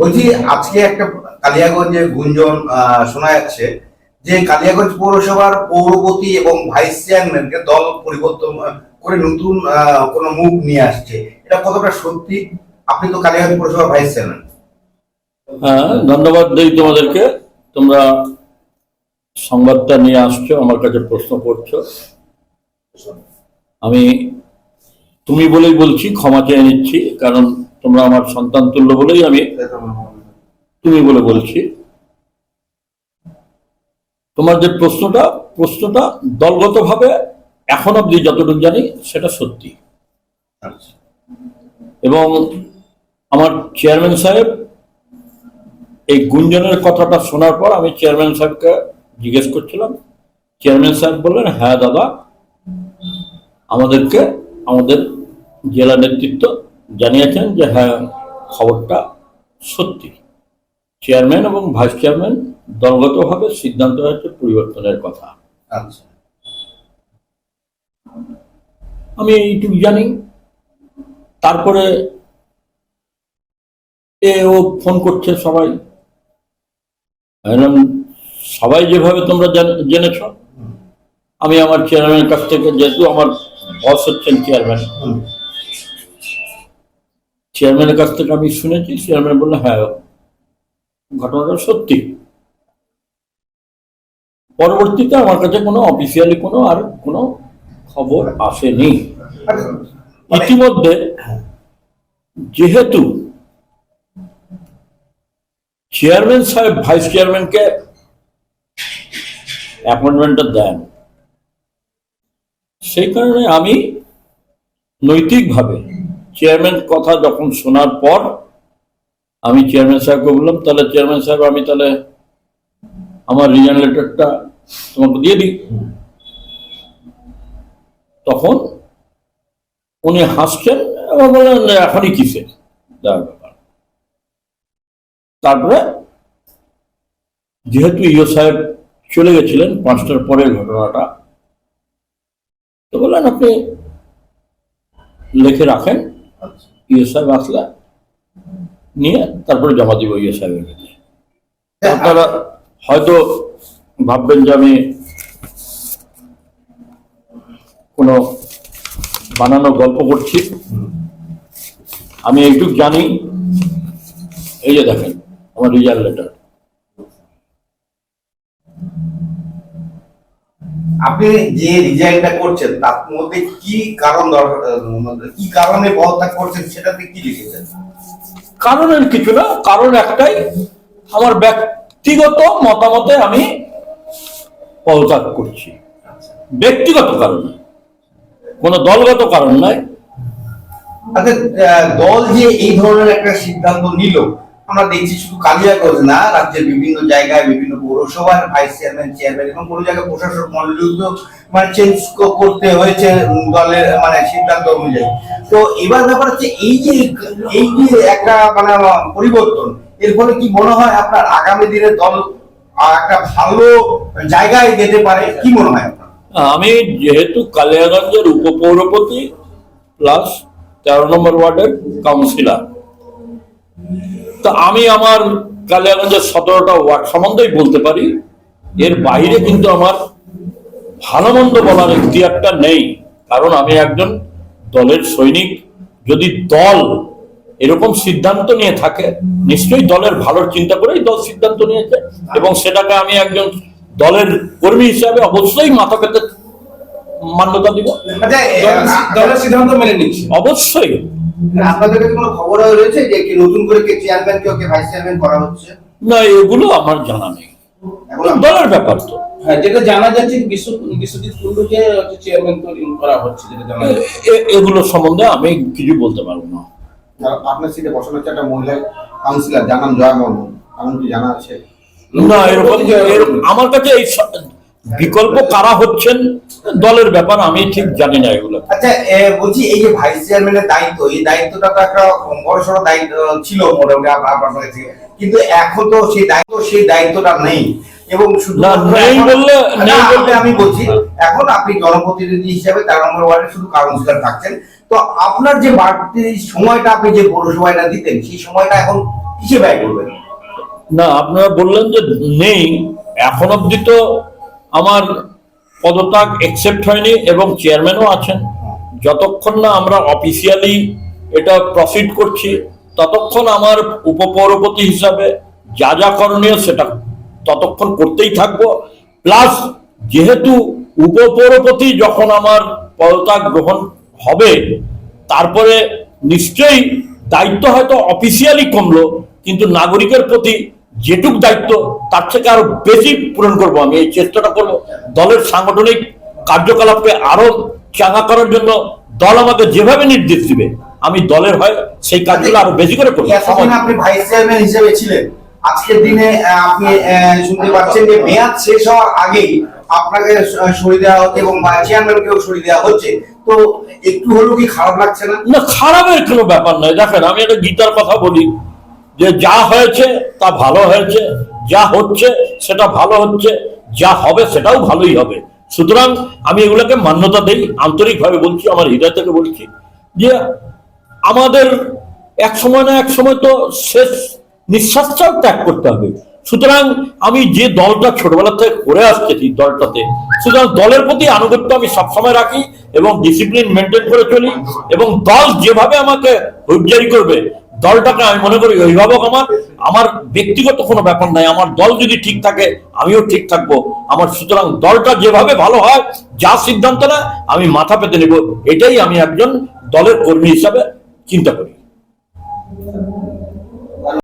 বলছি, আজকে একটা কালিয়াগঞ্জে গুঞ্জন শোনা যাচ্ছে যে কালিয়াগঞ্জ পৌরসভার পৌরপতি এবং ভাইস চেয়ারম্যানকে দল পরিবর্তন করে নতুন কোনো মুখ নিয়ে আসছে। এটা কতটা সত্যি? আপনি তো কালিয়াগঞ্জ পৌরসভার ভাইস চেয়ারম্যান। হ্যাঁ ধন্যবাদ দেই তোমাদেরকে। তোমরা সংবাদটা নিয়ে আসছো, আমার কাছে প্রশ্ন করছ। আমি, তুমি বলেই বলছি, ক্ষমা চেয়ে নিচ্ছি, কারণ তোমরা আমার সন্তান তুল্য বলেই আমি তুমি বলে বলছি তোমার যে প্রশ্নটা প্রশ্নটা দলগতভাবে এখন অব্দি যতটুকু জানি সেটা সত্যি। এবং আমার চেয়ারম্যান সাহেব এই গুঞ্জনের কথাটা শোনার পর আমি চেয়ারম্যান সাহেবকে জিজ্ঞেস করছিলাম চেয়ারম্যান সাহেব বললেন হ্যাঁ দাদা, আমাদেরকে, আমাদের জেলা নেতৃত্ব জানিয়েছেন যে হ্যাঁ খবরটা সত্যি। চেয়ারম্যান এবং ভাইস চেয়ারম্যান দলগতভাবে সিদ্ধান্ত হয়েছে পরিবর্তনের কথা। আচ্ছা। আমি এইটুকু জানি। তারপরে এ ও ফোন করছে সবাই। সবাই যেভাবে তোমরা জেনে- জেনেছ আমি আমার চেয়ারম্যানের কাছ থেকে যেহেতু আমার বস হচ্ছেন চেয়ারম্যান। চেয়ারম্যানের কাছ থেকে আমি শুনেছি চেয়ারম্যান বলল হ্যাঁ ঘটনাটা সত্যি। পরবর্তীতে আমার কাছে কোনো অফিসিয়ালি কোনো আর কোনো খবর আসেনি। মানে- ইতিমধ্যে যেহেতু চেয়ারম্যান সাহেব ভাইস চেয়ারম্যানকে অ্যাপয়েন্টমেন্টটা দেন সেই কারণে আমি নৈতিকভাবে চেয়ারম্যান কথা যখন শোনার পর, আমি চেয়ারম্যান সাহেবকে বললাম, তাহলে চেয়ারম্যান সাহেব আমি তাহলে আমার রিজাইন লেটারটা তোমাকে দিয়ে দিই। তখন উনি হাসছেন, এবং বললেন এখনই কিসের দেওয়ার ব্যাপার। তারপরে যেহেতু ইও সাহেব চলে গেছিলেন পাঁচটার পরের ঘটনাটা, তো বললেন, আপনি লিখে রাখেন। সাহেব আসলে নিয়ে তারপরে জমা দিব ইও সাহেবের কাছে। আপনারা হয়তো ভাববেন যে আমি কোনো বানানো গল্প করছি। আমি এইটুকু জানি। এই যে দেখেন আমার রিজাল্ট লেটার। আপনি যে রিজাইনটা করছেন তার মধ্যে কি কারণ আহ, কি কারণে পদত্যাগ করছেন সেটাতে কি লিখেছেন? কারণের কিছু না কারণ একটাই আমার ব্যক্তিগত মতামতে আমি পদত্যাগ করছি। ব্যক্তিগত কারণে কোনো দলগত কারণ নয়। আচ্ছা দল যে এই ধরনের একটা সিদ্ধান্ত নিল আমরা দেখছি শুধু কালিয়াগঞ্জ না, রাজ্যের বিভিন্ন জায়গায়, বিভিন্ন পৌরসভার ভাইস চেয়ারম্যান চেয়ারম্যান এবং কোনো জায়গায় প্রশাসক মন্ডলীও মানে চেঞ্জ করতে হয়েছে দলের মানে সিদ্ধান্ত অনুযায়ী। তো এবার ব্যাপার হচ্ছে এই যে এই যে একটা মানে পরিবর্তন, এর ফলে কি মনে হয় আপনার আগামী দিনে দল একটা ভালো জায়গায় যেতে পারে? কি মনে হয় আপনার? আমি যেহেতু কালিয়াগঞ্জের উপপৌরপতি প্লাস তেরো নম্বর ওয়ার্ডের কাউন্সিলর তা আমি আমার কালিয়াগঞ্জের সতেরোটা ওয়ার্ড সম্বন্ধেই বলতে পারি। এর বাইরে কিন্তু আমার ভালো মন্দ বলার ইতিহারটা নেই কারণ আমি একজন দলের সৈনিক। যদি দল এরকম সিদ্ধান্ত নিয়ে থাকে নিশ্চয়ই দলের ভালোর চিন্তা করেই দল সিদ্ধান্ত নিয়েছে এবং সেটাকে আমি একজন দলের কর্মী হিসাবে অবশ্যই মাথা পেতে মান্যতা দিব। আচ্ছা দলের সিদ্ধান্ত মেনে নিচ্ছে। অবশ্যই। আপনাদের কাছে কোনো খবর রয়েছে যে কি নতুন করে কে চেয়ারম্যান কেউ কে ভাইস চেয়ারম্যান করা হচ্ছে? না এগুলো আমার জানা নেই। দলের ব্যাপার তো। হ্যাঁ যেটা জানা যাচ্ছে বিশ্ব বিশ্বজিৎ কুণ্ডুকে হচ্ছে চেয়ারম্যান তৈরি করা হচ্ছে যেটা জানা যাচ্ছে। এগুলো সম্বন্ধে আমি কিছু বলতে পারব না। আপনার সিটে বসানো হচ্ছে একটা মহিলা কাউন্সিলর যার নাম জয়া এমন কি জানা আছে। না এরকম এরকম আমার কাছে এই বিকল্প কারা হচ্ছেন? দলের ব্যাপার আমি ঠিক জানি না এগুলো। আচ্ছা বলছি এই যে ভাইস চেয়ারম্যানের দায়িত্ব এই দায়িত্বটা তো একটা বড় সড়ো দায়িত্ব ছিল মোটামুটি আপনার কাছে কিন্তু এখন তো সেই দায়িত্ব সেই দায়িত্বটা নেই। এবং শুধু না, নেই বললে- নেই বললে- আমি বলছি এখন আপনি জনপ্রতিনিধি হিসেবে তেরো নম্বর ওয়ার্ডে শুধু কাউন্সিলর থাকছেন। তো আপনার যে বাড়তি সময়টা আপনি যে পৌরসভাটা দিতেন সেই সময়টা এখন কিসে ব্যয় করবেন? না আপনারা বললেন যে নেই। এখন অবধি তো আমার পদত্যাগ একসেপ্ট হয়নি এবং চেয়ারম্যানও আছেন। যতক্ষণ না আমরা অফিসিয়ালি এটা প্রসিড করছি, ততক্ষণ আমার উপপৌরপতি হিসাবে যা যা করণীয় সেটা ততক্ষণ করতেই থাকব। প্লাস যেহেতু উপপৌরপতি যখন আমার পদত্যাগ গ্রহণ হবে, তারপরে নিশ্চয়ই দায়িত্ব হয়তো অফিসিয়ালি কমলো, কিন্তু নাগরিকের প্রতি যেটুক দায়িত্ব তার থেকে আরও বেশি পূরণ করব আমি। এই চেষ্টাটা করব। দলের সাংগঠনিক কার্যকলাপকে আরও চাঙা করার জন্য দল আমাকে যেভাবে নির্দেশ দিবে আমি দলের হয় সেই কাজগুলো আরও বেশি করে করব। আপনি ভাইস চেয়ারম্যান হিসেবে ছিলেন। আজকের দিনে আপনি শুনতে পাচ্ছেন যে মেয়াদ শেষ হওয়ার আগেই আপনাকে সরিয়ে দেওয়া হচ্ছে এবং চেয়ারম্যানকেও সরিয়ে দেওয়া হচ্ছে। তো একটু হলেও কি খারাপ লাগছে না? না খারাপের কোনো ব্যাপার নয়। দেখেন আমি একটা গীতার কথা বলি। যে যা হয়েছে তা ভালো হয়েছে, যা হচ্ছে সেটা ভালো হচ্ছে, যা হবে সেটাও ভালোই হবে। সুতরাং আমি এগুলোকে মান্যতা দেই, আন্তরিকভাবে বলছি, আমার হৃদয় থেকে বলছি যে আমাদের এক সময় না এক সময় তো শেষ নিঃশ্বাসটাও ত্যাগ করতে হবে। সুতরাং আমি যে দলটা ছোটবেলা থেকে করে আসতেছি দলটাতে, সুতরাং দলের প্রতি আনুগত্য আমি সবসময় রাখি এবং ডিসিপ্লিন মেনটেন করে চলি এবং দল যেভাবে আমাকে হুইপজারি করবে দলটাকে আমি মনে করি অভিভাবক আমার আমার ব্যক্তিগত কোনো ব্যাপার নাই, আমার দল যদি ঠিক থাকে, আমিও ঠিক থাকব। আমার সুতরাং দলটা যেভাবে ভালো হয়, যা সিদ্ধান্ত না আমি মাথা পেতে নেব। এটাই আমি একজন দলের কর্মী হিসাবে চিন্তা করি।